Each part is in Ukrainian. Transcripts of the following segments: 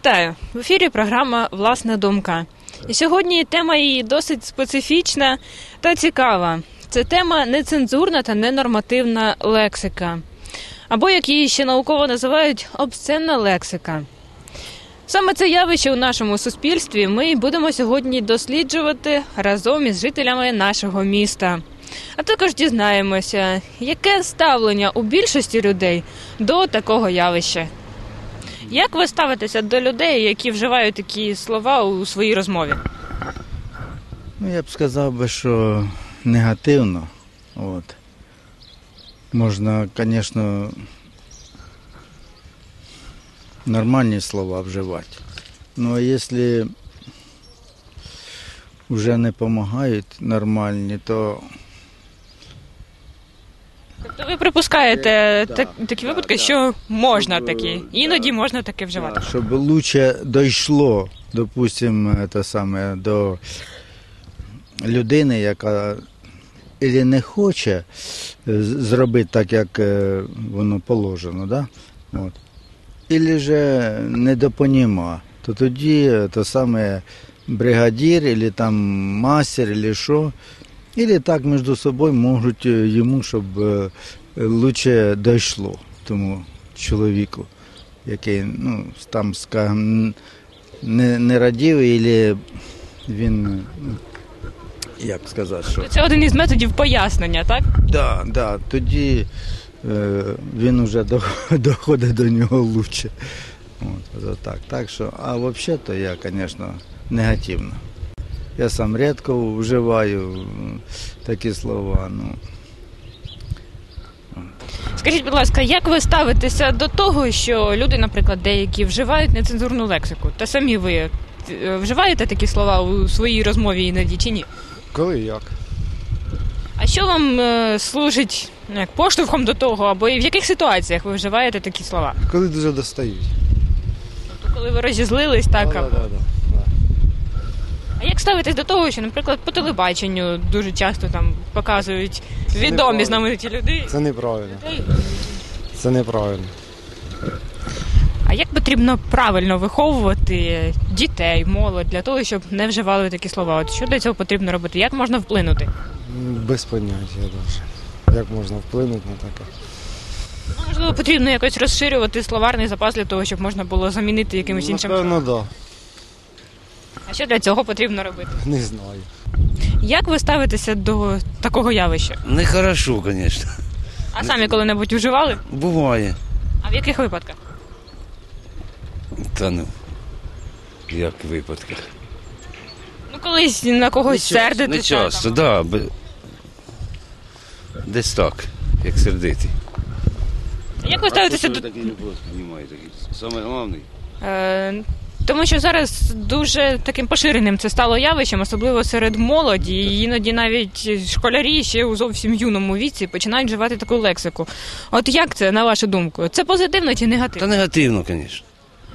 Вітаю в ефірі. Програма Власна думка. І сьогодні тема її досить специфічна та цікава. Це тема нецензурна та ненормативна лексика, або як її ще науково називають обсценна лексика. Саме це явище у нашому суспільстві ми будемо сьогодні досліджувати разом із жителями нашого міста. А також дізнаємося, яке ставлення у більшості людей до такого явища. Як ви ставитеся до людей, які вживають такі слова у своїй розмові? Ну, я б сказав би, що негативно. От. Можна, звісно, нормальні слова вживати. Ну, а якщо вже не допомагають нормальні, то Тобто ви припускаєте Да, так, такі випадки, що можна Щоб, такі, е, іноді можна таке вживати. щоб лучше дійшло, допустимо, це саме до людини, яка і не хоче е, зробити так, як е, воно положено, да? От. Ілі же недопоніма, то тоді е, то саме бригадір, або там мастер, або що, Ілі так між собою можуть йому, щоб е, лучше дійшло тому чоловіку, який, ну, там, скажімо, не, не радів, або він, ну, як сказати, що. Це один із методів пояснення, так? Да, да, тоді е, він вже доходить до нього. От, от так. так що, а взагалі то я, звісно, негативно. Я сам рідко вживаю такі слова. Ну, Скажіть, будь ласка, як ви ставитеся до того, що люди, наприклад, деякі вживають нецензурну лексику? Та самі ви е, вживаєте такі слова у своїй розмові іноді чи ні? Коли як? А що вам е, служить ну, як поштовхом до того, або і в яких ситуаціях ви вживаєте такі слова? Коли дуже достають. Тобто, коли ви розізлились, так Да, або... да, да, да. А як ставитесь до того, що, наприклад, по телебаченню дуже часто там показують відомі неправильно. знамениті люди? Це неправильно. Це неправильно. А як потрібно правильно виховувати дітей, молодь для того, щоб не вживали такі слова? От що для цього потрібно робити? Як можна вплинути? М, Без поняття навіть. Як можна вплинути на таке? Ну, можливо, потрібно якось розширювати словарний запас для того, щоб можна було замінити якимось іншим. Напевно, да. А що для цього потрібно робити? Не знаю. Як ви ставитеся до такого явища? Нехорошо, звісно. А самі коли-небудь вживали? Буває. А в яких випадках? Та ну. Як в випадках. Ну, колись на когось сердитися. Не часто, так. Да, б- десь так, як сердитий. Як ви ставитеся до такий любов. Саме головний. Е, тому що зараз дуже таким поширеним це стало явищем, особливо серед молоді. І іноді навіть школярі ще у зовсім юному віці починають вживати таку лексику. От як це, на вашу думку? Це позитивно чи негативно? Та негативно? звісно.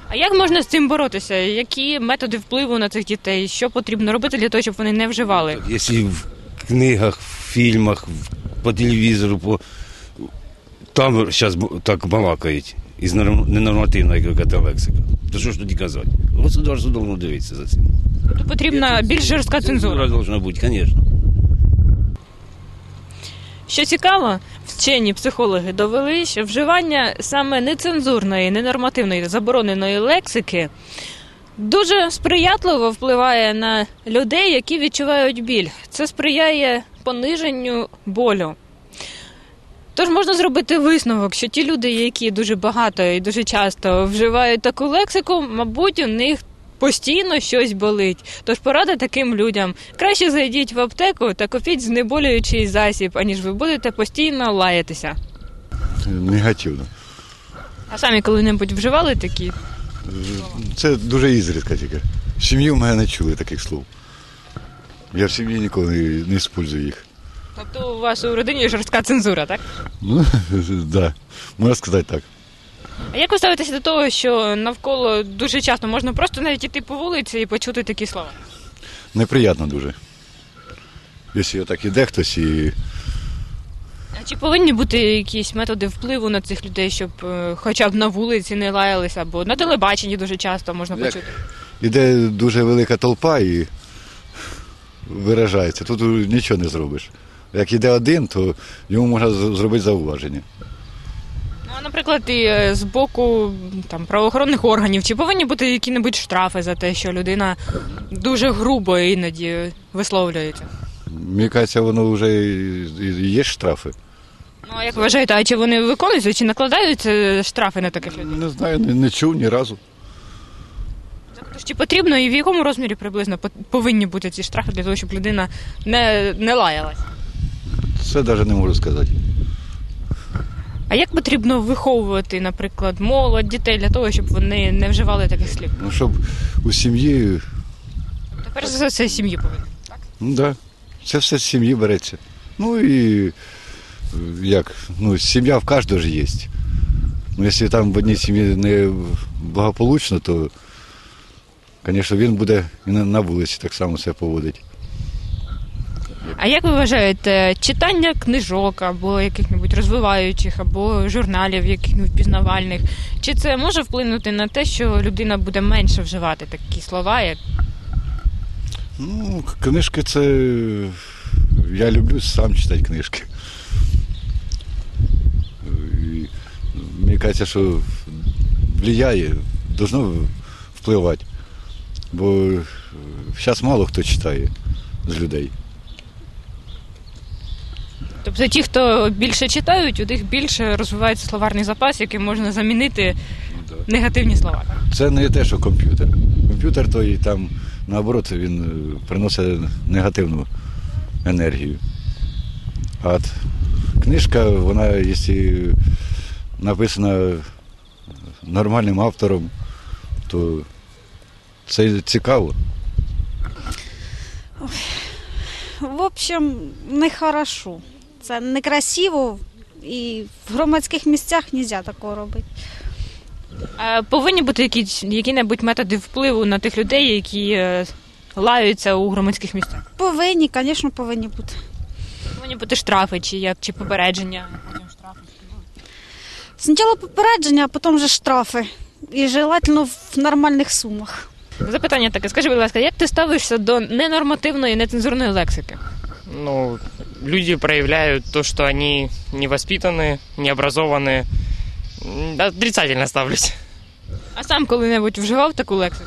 А як можна з цим боротися? Які методи впливу на цих дітей? Що потрібно робити для того, щоб вони не вживали? Якщо в книгах, в фільмах, по телевізору, по... там зараз так балакають. Із норм- ненормативна якась лексика. То що ж тоді казати? Государство должно дивитися за цим. Тобто потрібна більш жорстка цензура. должна бути, звісно. Що цікаво, вчені психологи довели, що вживання саме нецензурної, ненормативної забороненої лексики дуже сприятливо впливає на людей, які відчувають біль. Це сприяє пониженню болю. Тож можна зробити висновок, що ті люди, які дуже багато і дуже часто вживають таку лексику, мабуть, у них постійно щось болить. Тож порада таким людям: краще зайдіть в аптеку та купіть знеболюючий засіб, аніж ви будете постійно лаятися. Негативно. А самі коли-небудь вживали такі? Це дуже ізрідка тільки. В сім'ї в мене не чули таких слов. Я в сім'ї ніколи не, использую їх. Тобто у вас у родині жорстка цензура, так? Ну, да, можна сказати так. А як ви ставитеся до того, що навколо дуже часто можна просто навіть іти по вулиці і почути такі слова? Неприємно дуже. Якщо так іде хтось і А чи повинні бути якісь методи впливу на цих людей, щоб е, хоча б на вулиці не лаялися, або на телебаченні дуже часто можна Як? почути? Іде дуже велика толпа і виражається. Тут нічого не зробиш. Як іде один, то йому можна зробити зауваження. Ну, а, наприклад, і е, з боку там правоохоронних органів, чи повинні бути які-небудь штрафи за те, що людина дуже грубо іноді висловлюється? Мені кажеться, воно вже і- і є штрафи. Ну а як ви вважаєте, а чи вони виконуються, чи накладаються штрафи на таких людей? Не знаю, не, не чув ні разу. Тож чи потрібно і в якому розмірі приблизно по- повинні бути ці штрафи для того, щоб людина не, не лаялась? Це навіть не можу сказати. А як потрібно виховувати, наприклад, молодь, дітей для того, щоб вони не вживали таких слів? Ну, щоб у сім'ї, Тепер за все сім'ї повинні. ну да, це все з сім'ї береться. Ну і е, як, ну, сім'я в кожного ж є. Ну, якщо там в одній сім'ї не благополучно, то, звісно, він буде і на, на вулиці так само себе поводить. А як ви вважаєте, читання книжок або яких-небудь розвиваючих, або журналів яких-небудь пізнавальних, чи це може вплинути на те, що людина буде менше вживати такі слова, як Ну, книжки це. Я люблю сам читати книжки. І мені кажеться, що впливає, должно впливати. Бо зараз мало хто читає з людей. Тобто ті, хто більше читають, у них більше розвивається словарний запас, яким можна замінити негативні слова. Це не те, що комп'ютер. Комп'ютер той там, наоборот, він е, приносить негативну енергію. А книжка, вона, якщо написана нормальним автором, то це цікаво. В общем, нехорошо. Це некрасиво і в громадських місцях не можна такого робити. А повинні бути якісь які-небудь методи впливу на тих людей, які е, лаються у громадських місцях. Повинні, звісно, повинні бути. Повинні бути штрафи чи як чи попередження. Потім штрафи. Спочатку попередження, а потім вже штрафи. І желательно в нормальних сумах. Запитання таке: скажи, будь ласка, як ти ставишся до ненормативної, нецензурної лексики? ну, люди проявляют то, что они невоспитанные, необразованные. М, Отрицательно ставлюсь. А сам коли-небудь вживав таку лексику?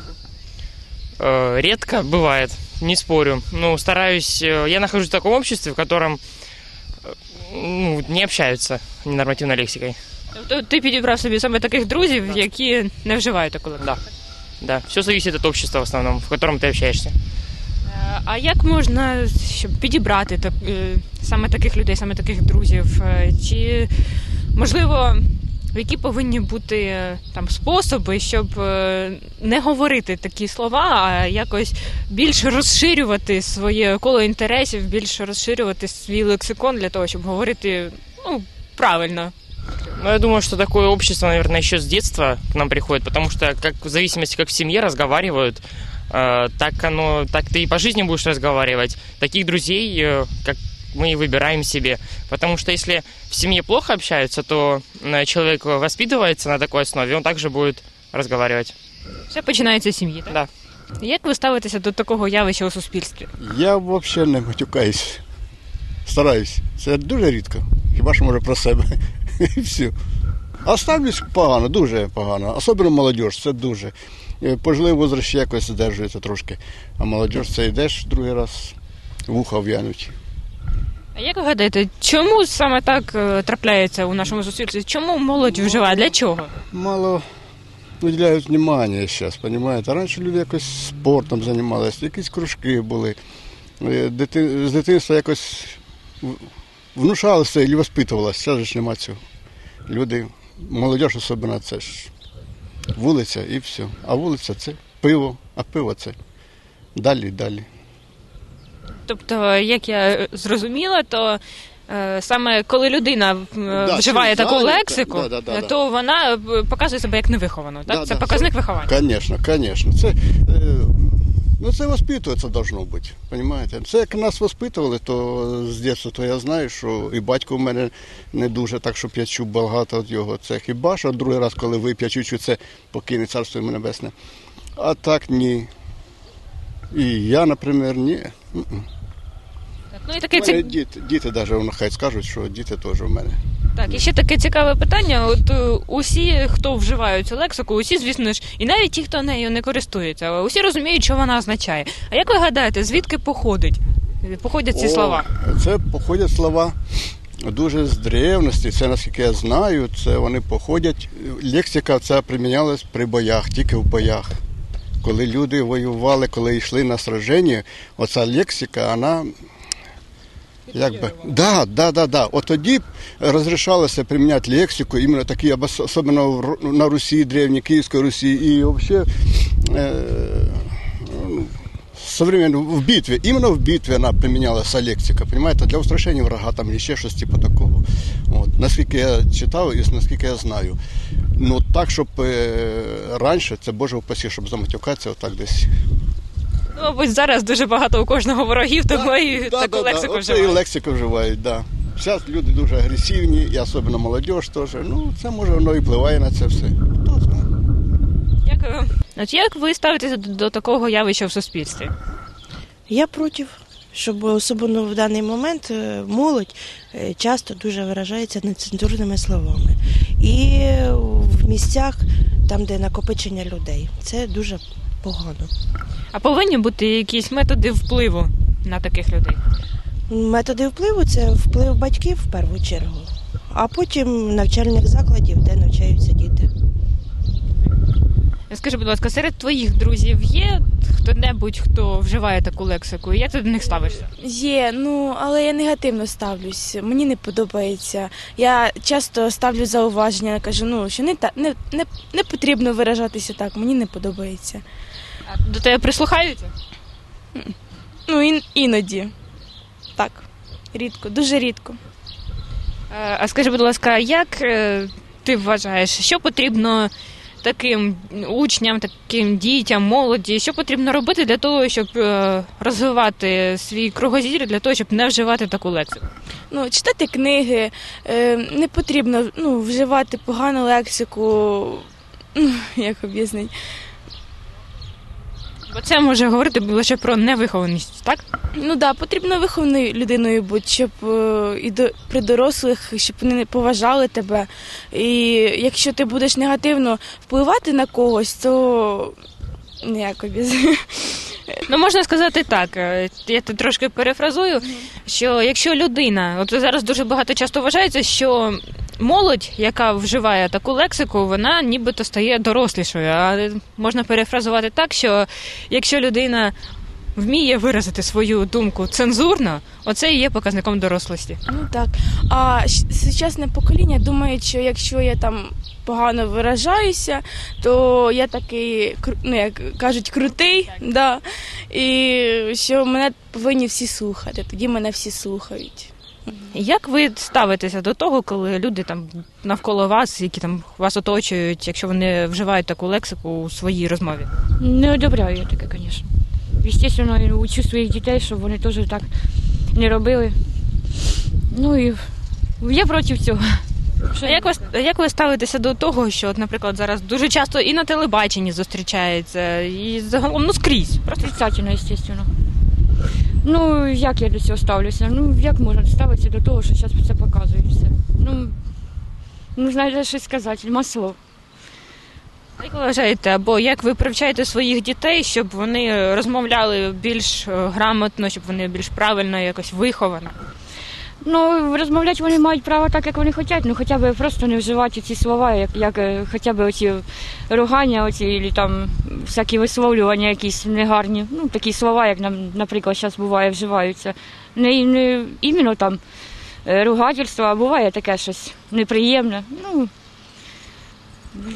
Э, Редко бывает, не спорю. Ну, стараюсь... э, Я нахожусь в таком обществе, в котором э, ну, не общаются ненормативной лексикой. Тобто ти підібрав собі саме таких друзів, які не вживають таку лексику? Да. Да, все зависит от общества в основном, в котором ты общаешься. А як можна щоб підібрати так, е, саме таких людей, саме таких друзів? Е, Чи можливо, які повинні бути е, там способи, щоб не говорити такі слова, а якось більше розширювати своє коло інтересів, більше розширювати свій лексикон для того, щоб говорити ну, правильно? Ну, я думаю, что такое общество, наверное, еще с детства к нам приходит, потому что как в зависимости, как в семье разговаривают, так оно, так ты и по жизни будешь разговаривать. Таких друзей, э, как мы и выбираем себе. Потому что если в семье плохо общаются, то э, человек воспитывается на такой основе, он также будет разговаривать. Все починається з сім'ї. Так? Да. Як ви ставитеся до такого явища у суспільстві? Я взагалі не матюкаюсь. Стараюсь. Це дуже рідко. Хіба що може про себе. І все. А ставлюсь погано, дуже погано. Особливо молодь, це дуже. Е, Пожилий возраст ще якось здержується трошки. А молодь це йдеш другий раз, вуха в'януть. А як ви гадаєте, чому саме так е, трапляється у нашому суспільстві? Чому молодь вживає? Для чого? Мало виділяють внимання зараз, розумієте? Раніше люди якось спортом займалися, якісь кружки були. Е, Дити... З дитинства якось внушалося і воспитувалося. Зараз ж нема цього. Люди, молодь особливо, це ж вулиця і все. А вулиця це пиво, а пиво це далі далі. Тобто, як я зрозуміла, то е, саме коли людина е, Да, вживає таку залі, лексику, да, да, да, е, да. то вона е, показує себе як невиховану. Так? Да, це да, показник це- виховання. Звісно, звісно. Це е, Ну, це воспитуватися должно бути, розумієте? Це як нас воспитували, то з дитинства, то я знаю, що і батько в мене не дуже так, щоб я чув багато від його. Це хіба що другий раз, коли вип'я чуть-чуть, це покине царство йому небесне. А так ні. І я, наприклад, ні. Так, ну і таке діти, діти навіть хай скажуть, що діти теж у мене. Так, і ще таке цікаве питання. От е, усі, хто вживають цю лексику, усі, звісно ж, і навіть ті, хто нею не користується, але усі розуміють, що вона означає. А як ви гадаєте, звідки походить? Походять ці О, слова? Це походять слова дуже з древності. Це наскільки я знаю, це вони походять. Лексика ця примінялась при боях, тільки в боях. Коли люди воювали, коли йшли на сраження, оця лексика, вона. Як би, да, да, да, да. От тоді розрішалося приміняти лексику, іменно такі, особливо на Русі, древній Київській Русі, і взагалі е, современно в битве, именно в битве она применялась лексика, понимаете, для устрашения врага там или ще щось типу такого. От, наскільки я читав і наскільки я знаю. Ну так, щоб е, раніше, це Боже упасі, щоб заматюкатися, отак десь. Ну, мабуть, зараз дуже багато у кожного ворогів, тому і таку лексику Оце і лексику вживають, да. Зараз люди дуже агресивні, і особливо молодь теж. Ну, це може воно і впливає на це все. Хто знає. Дякую. От як ви ставитеся до, до такого явища в суспільстві? Я проти, щоб особливо в даний момент е, молодь е, часто дуже виражається нецензурними словами. І в місцях, там, де накопичення людей, це дуже погано. А повинні бути якісь методи впливу на таких людей? Методи впливу це вплив батьків в першу чергу, а потім навчальних закладів, де навчаються діти. Скажи, будь ласка, серед твоїх друзів є хто-небудь, хто вживає таку лексику? Як ти до них ставишся? Є, ну але я негативно ставлюсь. Мені не подобається. Я часто ставлю зауваження, кажу, ну що не та не, не, не потрібно виражатися так, мені не подобається. А до тебе прислухаються? Ну ін, іноді. Так, рідко, дуже рідко. Е, А скажи, будь ласка, як е, ти вважаєш, що потрібно таким учням, таким дітям, молоді, що потрібно робити для того, щоб е, розвивати свій кругозір, для того, щоб не вживати таку лексику? Ну, читати книги, е, не потрібно ну, вживати погану лексику. Ну, як об'яснити? Бо це може говорити лише про невихованість, так? Ну да, потрібно вихованою людиною бути, щоб е, і до при дорослих, щоб вони не поважали тебе. І якщо ти будеш негативно впливати на когось, то ніяко без. Ну, можна сказати так, е, я тут трошки перефразую, що якщо людина, от зараз дуже багато часто вважається, що молодь, яка вживає таку лексику, вона нібито стає дорослішою. А можна перефразувати так, що якщо людина вміє виразити свою думку цензурно, оце і є показником дорослості. Ну так. А сучасне покоління думає, що якщо я там погано виражаюся, то я такий, ну як кажуть, крутий, да, і що мене повинні всі слухати. Тоді мене всі слухають. Як ви ставитеся до того, коли люди там навколо вас, які там вас оточують, якщо вони вживають таку лексику у своїй розмові? Не одобряю я таке, звісно. Звісно, учу своїх дітей, щоб вони теж так не робили. Ну і я проти цього. А як ви, як ви ставитеся до того, що, от, наприклад, зараз дуже часто і на телебаченні зустрічається, і загалом ну скрізь? Просто Отрицательно, звісно. Ну, як я до цього ставлюся? Ну, як можна ставитися до того, що зараз це показує все? Ну, ну знаєте, щось сказати, нема слов. як вважаєте, або як ви привчаєте своїх дітей, щоб вони розмовляли більш е, грамотно, щоб вони більш правильно, якось виховано? Ну, розмовляти вони мають право так, як вони хочуть, ну хоча б просто не вживати ці слова, як, як е, хоча б оці ругання, оці, і там всякі висловлювання якісь негарні. Ну, такі слова, як нам, наприклад, зараз буває, вживаються. Не, не іменно там е, ругательство, а буває таке щось неприємне. Ну,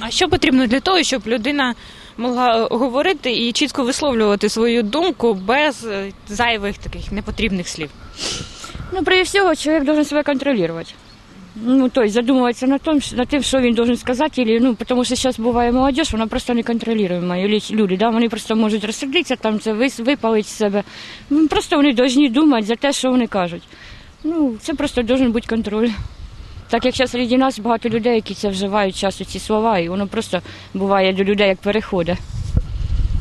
А що потрібно для того, щоб людина могла говорити і чітко висловлювати свою думку без е, зайвих таких непотрібних слів? Ну прежде всего, человек должен себя контролировать. Ну, то есть задумывается на том, на тим, що він должен сказати, или, ну, тому що зараз буває молодежь, вона просто неконтролюема. І лі- люди, да, вони просто можуть розсердитися, там це випалить з себе. Ну, Просто вони повинні думати за те, що вони кажуть. Ну, це просто должен бути контроль. Так як зараз серед нас багато людей, які це вживають часто ці слова, і воно просто буває до людей як переходить.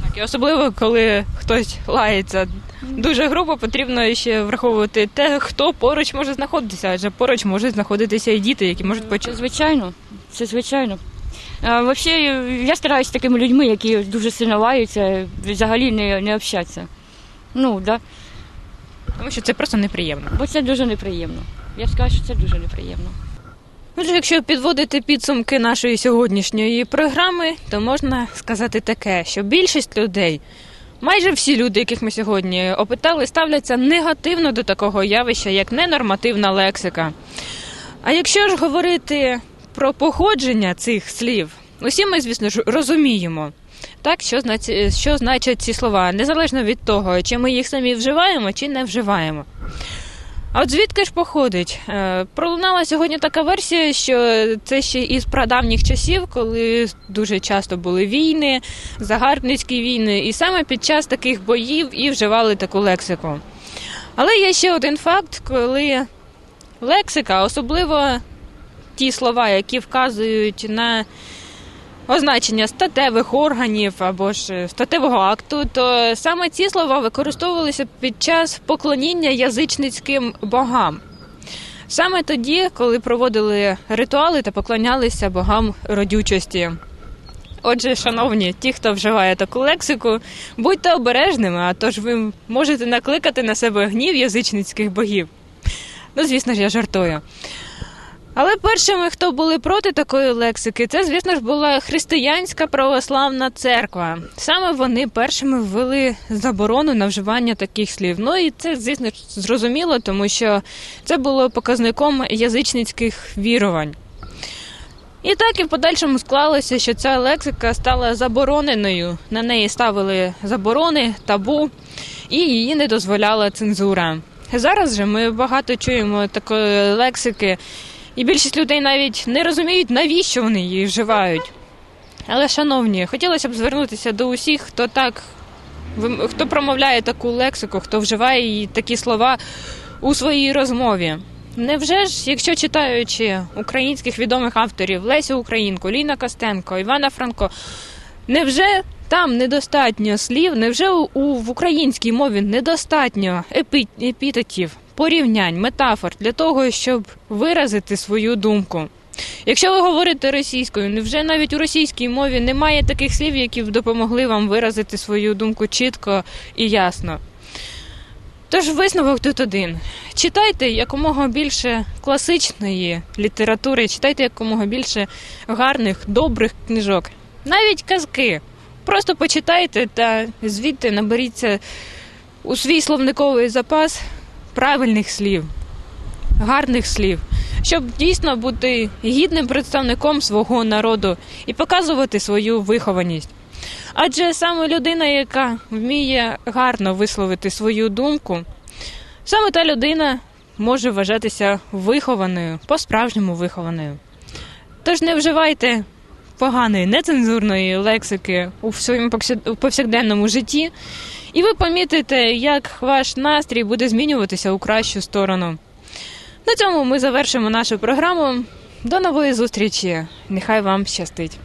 Так, і особливо, коли хтось лається дуже грубо, потрібно ще враховувати те, хто поруч може знаходитися, адже поруч можуть знаходитися і діти, які можуть Це почути. звичайно, це звичайно. Взагалі, я стараюся з такими людьми, які дуже сильно лаються, взагалі не, не общатися. Ну, да. Тому що це просто неприємно. Бо це дуже неприємно. Я скажу, що це дуже неприємно. Отже, якщо підводити підсумки нашої сьогоднішньої програми, то можна сказати таке, що більшість людей, майже всі люди, яких ми сьогодні опитали, ставляться негативно до такого явища, як ненормативна лексика. А якщо ж говорити про походження цих слів, усі ми, звісно ж, розуміємо. Так, що, значить, що значать ці слова, незалежно від того, чи ми їх самі вживаємо, чи не вживаємо. А от звідки ж походить? Е, Пролунала сьогодні така версія, що це ще із прадавніх часів, коли дуже часто були війни, загарбницькі війни, і саме під час таких боїв і вживали таку лексику. Але є ще один факт, коли лексика, особливо ті слова, які вказують на означення статевих органів або ж е, статевого акту, то саме ці слова використовувалися під час поклоніння язичницьким богам. Саме тоді, коли проводили ритуали та поклонялися богам родючості. Отже, шановні, ті, хто вживає таку лексику, будьте обережними, а то ж ви можете накликати на себе гнів язичницьких богів. Ну, звісно ж, я жартую. Але першими, хто були проти такої лексики, це, звісно ж, була християнська православна церква. Саме вони першими ввели заборону на вживання таких слів. Ну і це, звісно зрозуміло, тому що це було показником язичницьких вірувань. І так і в подальшому склалося, що ця лексика стала забороненою. На неї ставили заборони, табу, і її не дозволяла цензура. Зараз же ми багато чуємо такої лексики, і більшість людей навіть не розуміють, навіщо вони її вживають. Але, шановні, хотілося б звернутися до усіх, хто так хто промовляє таку лексику, хто вживає її такі слова у своїй розмові. Невже ж, якщо читаючи українських відомих авторів Лесю Українку, Ліна Костенко, Івана Франко, невже там недостатньо слів, невже у в українській мові недостатньо епі, епітетів, порівнянь, метафор для того, щоб виразити свою думку? Якщо ви говорите російською, невже навіть у російській мові немає таких слів, які б допомогли вам виразити свою думку чітко і ясно? Тож висновок тут один: читайте якомога більше класичної літератури, читайте якомога більше гарних, добрих книжок, навіть казки. Просто почитайте та звідти наберіться у свій словниковий запас правильних слів, гарних слів, щоб дійсно бути гідним представником свого народу і показувати свою вихованість. Адже саме людина, яка вміє гарно висловити свою думку, саме та людина може вважатися вихованою, по-справжньому вихованою. Тож не вживайте поганої, нецензурної лексики у своєму повсякденному житті, і ви помітите, як ваш настрій буде змінюватися у кращу сторону. На цьому ми завершимо нашу програму. До нової зустрічі. Нехай вам щастить.